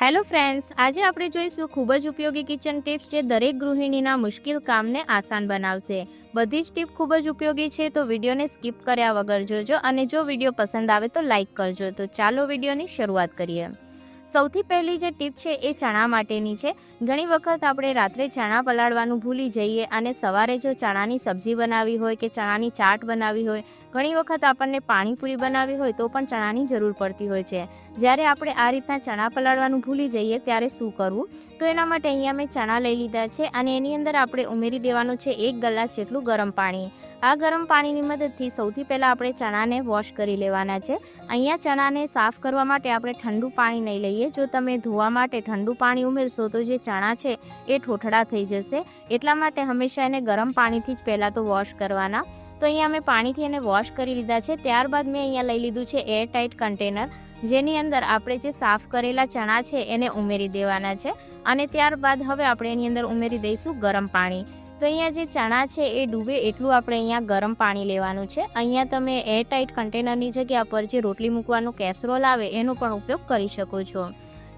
Hello friends, આજે આપણે જોઈશું ખૂબ જ ઉપયોગી કિચન ટિપ્સ જે દરેક ગૃહિણીના મુશ્કેલ કામને આસાન બનાવશે. બધી જ ટીપ ખૂબ જ ઉપયોગી છે, તો વિડીયોને સ્કીપ કર્યા વગર જોજો અને જો વીડિયો પસંદ આવે તો લાઇક કરજો. તો ચાલો વિડીયોની શરૂઆત કરીએ. સૌથી પહેલી જે ટીપ છે એ ચણા માટેની છે. ઘણી વખત આપણે રાત્રે ચણા પલાળવાનું ભૂલી જઈએ અને સવારે જો ચણાની સબ્જી બનાવી હોય કે ચણાની ચાટ બનાવી હોય, ઘણી વખત આપણને પાણીપુરી બનાવી હોય તો પણ ચણાની જરૂર પડતી હોય છે. જ્યારે આપણે આ રીતના ચણા પલાળવાનું ભૂલી જઈએ ત્યારે શું કરવું? તો એના માટે અહીંયા મેં ચણા લઈ લીધા છે અને એની અંદર આપણે ઉમેરી દેવાનું છે એક ગ્લાસ જેટલું ગરમ પાણી. આ ગરમ પાણીની મદદથી સૌથી પહેલાં આપણે ચણાને વોશ કરી લેવાના છે. અહીંયા ચણાને સાફ કરવા માટે આપણે ઠંડુ પાણી નહીં લઈએ. જો તમે ધોવા માટે ઠંડુ પાણી ઉમેરશો તો જે ચણા છે એ ઠોઠડા થઈ જશે. એટલા માટે હંમેશા એને ગરમ પાણીથી જ પહેલાં તો વોશ કરવાના. તો અહીંયા મેં પાણીથી એને વોશ કરી લીધા છે. ત્યારબાદ મેં અહીંયા લઈ લીધું છે એર ટાઈટ કન્ટેનર જેની અંદર આપણે જે સાફ કરેલા ચણા છે એને ઉમેરી દેવાના છે. અને ત્યારબાદ હવે આપણે એની અંદર ઉમેરી દઈશું ગરમ પાણી. તો અહીંયા જે ચણા છે એ ડૂબે એટલું આપણે અહીંયા ગરમ પાણી લેવાનું છે. અહીંયા તમે એર ટાઈટ કન્ટેનરની જગ્યા પર જે રોટલી મૂકવાનો કેસરોલ આવે એનો પણ ઉપયોગ કરી શકો છો.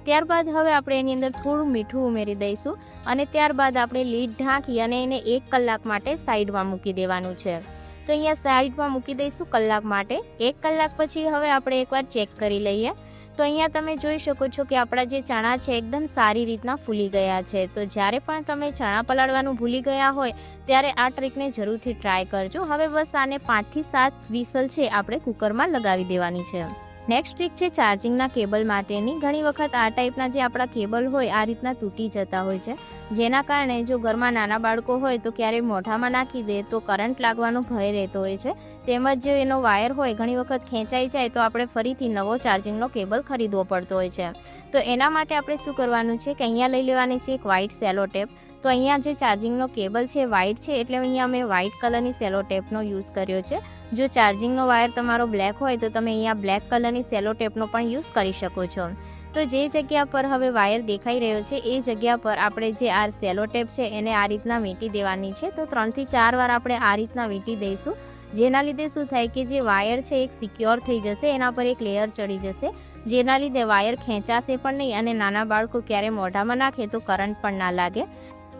ત્યારબાદ હવે આપણે એની અંદર થોડું મીઠું ઉમેરી દઈશું અને ત્યારબાદ આપણે લીડ ઢાંકી અને એને એક કલાક માટે સાઈડમાં મૂકી દેવાનું છે. તો અહીંયા સાઈડમાં મૂકી દઈશું કલાક માટે. એક કલાક પછી હવે આપણે એકવાર ચેક કરી લઈએ. તો અહીંયા તમે જોઈ શકો છો કે આપણા જે ચણા છે એકદમ સારી રીતના ફૂલી ગયા છે. તો જ્યારે પણ તમે ચણા પલાળવાનું ભૂલી ગયા હોય, ત્યારે આ ટ્રીકને જરૂરથી ટ્રાય કરજો. હવે બસ આને પાંચથી સાત વિસલ છે આપણે કુકરમાં લગાવી દેવાની છે. નેક્સ્ટ ટ્રીક છે ચાર્જિંગના કેબલ માટેની ઘણી વખત આ ટાઈપના જે આપણા કેબલ હોય, આ રીતના તૂટી જતા હોય છે. જેના કારણે જો ઘરમાં નાના બાળકો હોય તો ક્યારેય મોઢામાં નાખી દે તો કરંટ લાગવાનો ભય રહેતો હોય છે. તેમજ જો એનો વાયર હોય, ઘણી વખત ખેંચાઈ જાય તો આપણે ફરીથી નવો ચાર્જિંગનો કેબલ ખરીદવો પડતો હોય છે. તો એના માટે આપણે શું કરવાનું છે કે અહીંયા લઈ લેવાની છે એક વ્હાઇટ સેલો ટેપ તો અહીંયા જે ચાર્જિંગનો કેબલ છે વ્હાઇટ છે, એટલે અહીંયા મેં વ્હાઇટ કલરની સેલો ટેપનો યુઝ કર્યો છે. જો ચાર્જિંગનો વાયર તમારો બ્લેક હોય તો તમે અહીંયા બ્લેક કલરની સેલો ટેપનો પણ યુઝ કરી શકો છો. તો જે જગ્યા પર હવે વાયર દેખાઈ રહ્યો છે, એ જગ્યા પર આપણે જે આ સેલો ટેપ છે, એને આ રીતના વીંટી દેવાની છે. તો ત્રણથી ચાર વાર આપણે આ રીતના વીંટી દઈશું. જેના લીધે શું થાય કે જે વાયર છે, એક સિક્યોર થઈ જશે, એના પર એક લેયર ચડી જશે. જેના લીધે વાયર ખેંચાશે પણ નહીં અને નાના બાળકો ક્યારે મોઢામાં નાખે તો કરંટ પણ ના લાગે.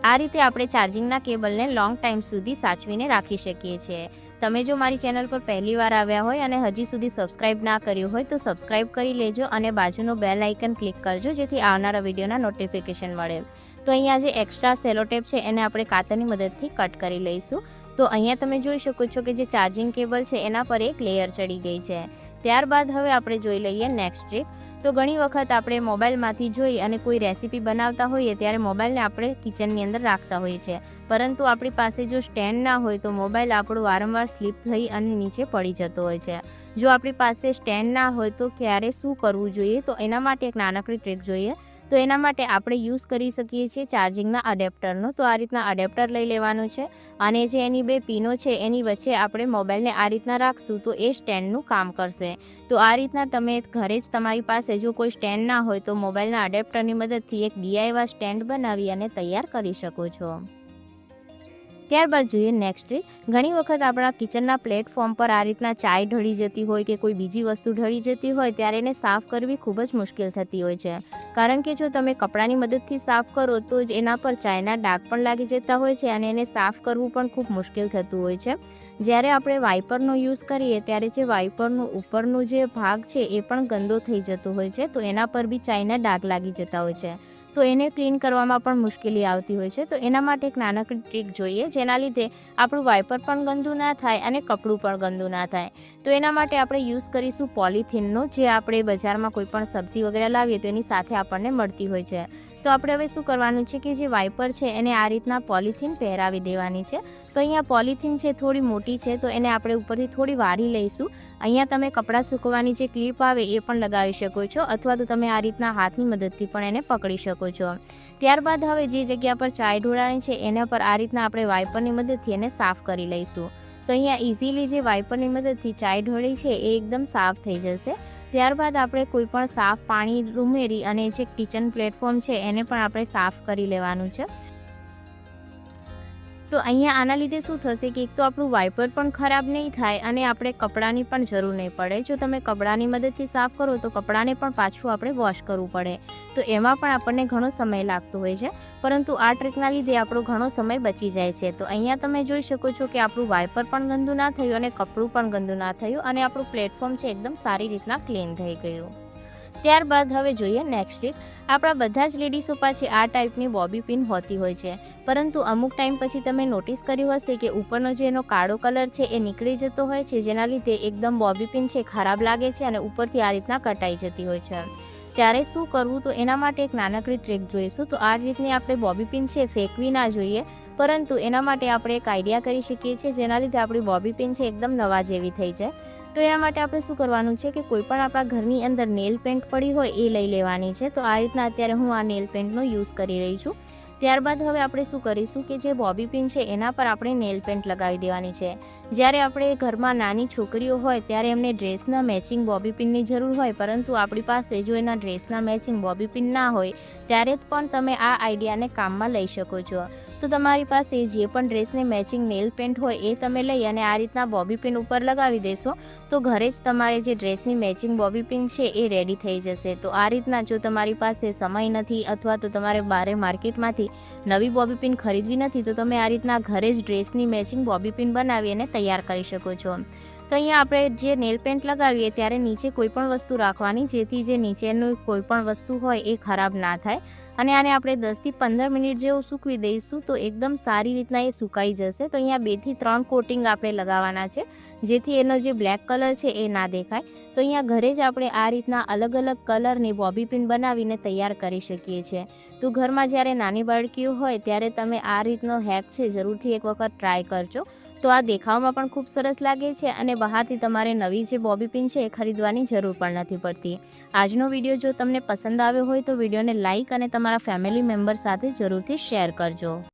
આ રીતે આપણે ચાર્જિંગના કેબલને લોંગ ટાઈમ સુધી સાચવીને રાખી શકીએ છીએ. તમે જો મારી ચેનલ પર પહેલી વાર આવ્યા હોય અને હજી સુધી સબસ્ક્રાઇબ ના કર્યું હોય તો સબસ્ક્રાઇબ કરી લેજો અને બાજુનો બેલ આઇકન ક્લિક કરજો જેથી આવનારા વિડીયોના નોટિફિકેશન મળે. તો અહીંયા જે એક્સ્ટ્રા સેલોટેપ છે એને આપણે કાતરની મદદથી કટ કરી લઈશું. તો અહીંયા તમે જોઈ શકો છો કે જે ચાર્જિંગ કેબલ છે એના પર એક લેયર ચડી ગઈ છે. ત્યારબાદ હવે આપણે જોઈ લઈએ નેક્સ્ટ ટ્રીક તો ઘણી વખત આપણે મોબાઈલમાંથી જોઈ અને કોઈ રેસીપી બનાવતા હોઈએ ત્યારે મોબાઈલને આપણે કિચનની અંદર રાખતા હોઈએ છીએ. પરંતુ આપણી પાસે જો સ્ટેન્ડ ના હોય તો મોબાઈલ આપણો વારંવાર સ્લીપ થઈ અને નીચે પડી જતો હોય છે. જો આપણી પાસે સ્ટેન્ડ ના હોય તો ક્યારે શું કરવું જોઈએ? તો એના માટે એક નાનકડી ટ્રીક જોઈએ. તો એના માટે આપણે યુઝ કરી શકીએ છીએ ચાર્જિંગના અડેપ્ટરનો તો આ રીતના અડેપ્ટર લઈ લેવાનું છે અને જે એની બે પિનો છે એની વચ્ચે આપણે મોબાઈલને આ રીતના રાખશું તો એ સ્ટેન્ડનું કામ કરશે. તો આ રીતના તમે ઘરે જ તમારી પાસે જો કોઈ સ્ટેન્ડ ના હોય તો મોબાઈલના અડેપ્ટરની મદદથી એક ડીઆઈવા સ્ટેન્ડ બનાવી અને તૈયાર કરી શકો છો. ત્યારબાદ જોઈએ નેક્સ્ટ ટ્રીક ઘણી વખત આપણા કિચનના પ્લેટફોર્મ પર આ રીતના ચાય ઢળી જતી હોય કે કોઈ બીજી વસ્તુ ઢળી જતી હોય ત્યારે એને સાફ કરવી ખૂબ જ મુશ્કેલ થતી હોય છે. કારણ કે જો તમે કપડાની મદદથી સાફ કરો તો જ એના પર ચાયના ડાઘ પણ લાગી જતા હોય છે અને એને સાફ કરવું પણ ખૂબ મુશ્કેલ થતું હોય છે. જ્યારે આપણે વાઇપરનો યુઝ કરીએ ત્યારે જે વાઇપરનું ઉપરનું જે ભાગ છે એ પણ ગંદો થઈ જતો હોય છે તો એના પર બી ચાયના ડાઘ લાગી જતા હોય છે. તો એને ક્લીન કરવામાં પણ મુશ્કેલી આવતી હોય છે. તો એના માટે એક નાનકડી ટ્રીક જોઈએ, જેના લીધે આપણું વાઇપર પણ ગંદુ ના થાય અને કપડું પણ ગંદુ ના થાય. તો એના માટે આપણે યુઝ કરીશું પોલિથીનનો, જે આપણે બજારમાં કોઈ પણ સબ્જી વગેરે લાવીએ તો એની સાથે આપણને મળતી હોય છે. તો આપણે હવે શું કરવાનું છે કે જે વાઇપર છે એને આ રીતના પોલિથીન પહેરાવી દેવાની છે. તો અહીંયા પોલિથીન છે થોડી મોટી છે, તો એને આપણે ઉપરથી થોડી વારી લઈશું. અહીંયા તમે કપડાં સૂકવવાની જે ક્લિપ આવે એ પણ લગાવી શકો છો, અથવા તો તમે આ રીતના હાથની મદદથી પણ એને પકડી શકો છો. ત્યારબાદ હવે જે જગ્યા પર ચાય ઢોળાણી છે, એના પર આ રીતના આપણે વાઇપરની મદદથી એને સાફ કરી લઈશું. તો અહીંયા ઇઝીલી જે વાઇપરની મદદથી ચાય ઢોળી છે, એ એકદમ સાફ થઈ જશે. ત્યારબાદ આપણે કોઈ પણ સાફ પાણી ઉમેરી અને જે કિચન પ્લેટફોર્મ છે, એને પણ આપણે સાફ કરી લેવાનું છે. તો અહીંયા આના લીધે શું થશે કે એક તો આપણું વાઇપર પણ ખરાબ નહીં થાય અને આપણે કપડાની પણ જરૂર નહીં પડે. જો તમે કપડાની મદદથી સાફ કરો તો કપડાને પણ પાછું આપણે વોશ કરવું પડે. તો એમાં પણ આપણને ઘણો સમય લાગતો હોય છે. પરંતુ આ ટ્રીકના લીધે આપણો ઘણો સમય બચી જાય છે. તો અહીંયા તમે જોઈ શકો છો કે આપણું વાઇપર પણ ગંદુ ના થયું અને કપડું પણ ગંદુ ના થયું અને આપણું પ્લેટફોર્મ છે, એકદમ સારી રીતના ક્લીન થઈ ગયું. ત્યારબાદ હવે જોઈએ નેક્સ્ટ ટીપ આપણા બધા જ લેડીઝો પાસે આ ટાઈપની બોબી પિન હોતી હોય છે. પરંતુ અમુક ટાઈમ પછી તમે નોટિસ કર્યું હશે કે ઉપરનો જે એનો કાળો કલર છે, એ નીકળી જતો હોય છે, જેના લીધે એકદમ બોબી પિન છે, ખરાબ લાગે છે અને ઉપરથી આ રીતના કટાઈ જતી હોય છે. ત્યારે શું કરવું? તો એના માટે એક નાનકડી ટ્રીક જોઈશું. તો આ રીતની આપણે બોબી પિન છે, ફેંકવી ના જોઈએ. પરંતુ એના માટે આપણે એક આઈડિયા કરી શકીએ છીએ, જેના લીધે આપણી બોબી પિન છે, એકદમ નવા જેવી થઈ જાય. તો એના માટે આપણે શું કરવાનું છે કે કોઈ પણ આપણા ઘરની અંદર નેલ પેન્ટ પડી હોય એ લઈ લેવાની છે. તો આ રીતના અત્યારે હું આ નેલ પેન્ટનો યુઝ કરી રહી છું. ત્યારબાદ હવે આપણે શું કરીશું કે જે બોબી પિન છે એના પર આપણે નેલ પેન્ટ લગાવી દેવાની છે. જ્યારે આપણે ઘરમાં નાની છોકરીઓ હોય ત્યારે એમને ડ્રેસના મેચિંગ બોબી પિનની જરૂર હોય, પરંતુ આપણી પાસે જો એના ડ્રેસના મેચિંગ બોબી પિન ના હોય, ત્યારે પણ તમે આ આઈડિયાને કામમાં લઈ શકો છો. તો તમારી પાસે જે પણ ડ્રેસને મેચિંગ નેલ પેન્ટ હોય એ તમે લઈ અને આ રીતના બોબી પિન ઉપર લગાવી દેશો, તો ઘરે જ તમારે જે ડ્રેસની મેચિંગ બોબી પિન છે એ રેડી થઈ જશે. તો આ રીતના જો તમારી પાસે સમય નથી અથવા તો તમારે બારે માર્કેટમાંથી નવી બોબી પિન ખરીદવી નથી, તો તમે આ રીતના ઘરે જ ડ્રેસની મેચિંગ બોબી પિન બનાવી અને તૈયાર કરી શકો છો. તો અહીંયા આપણે જે નેલ પેન્ટ લગાવીએ ત્યારે નીચે કોઈ પણ વસ્તુ રાખવાની, જેથી જે નીચેનું કોઈ પણ વસ્તુ હોય એ ખરાબ ના થાય. અને આને આપણે દસથી પંદર મિનિટ જેવું સૂકવી દઈશું તો એકદમ સારી રીતના એ સુકાઈ જશે. તો અહીંયા બેથી ત્રણ કોટિંગ આપણે લગાવવાના છે, જેથી એનો જે બ્લેક કલર છે એ ના દેખાય. તો અહીંયા ઘરે જ આપણે આ રીતના અલગ અલગ કલરની બોબી પિન બનાવીને તૈયાર કરી શકીએ છીએ. તો ઘરમાં જ્યારે નાની બાળકીઓ હોય ત્યારે તમે આ રીતનો હેક છે જરૂરથી એક વખત ટ્રાય કરજો. તો આ દેખાવમાં પણ ખૂબ સરસ લાગે છે અને બહારથી તમારે નવી જે બોબી પિન છે એ ખરીદવાની જરૂર પણ નથી પડતી. આજનો વીડિયો જો તમને પસંદ આવ્યો હોય તો વિડીયોને લાઇક અને તમારા ફેમિલી મેમ્બર સાથે જરૂરથી શેર કરજો.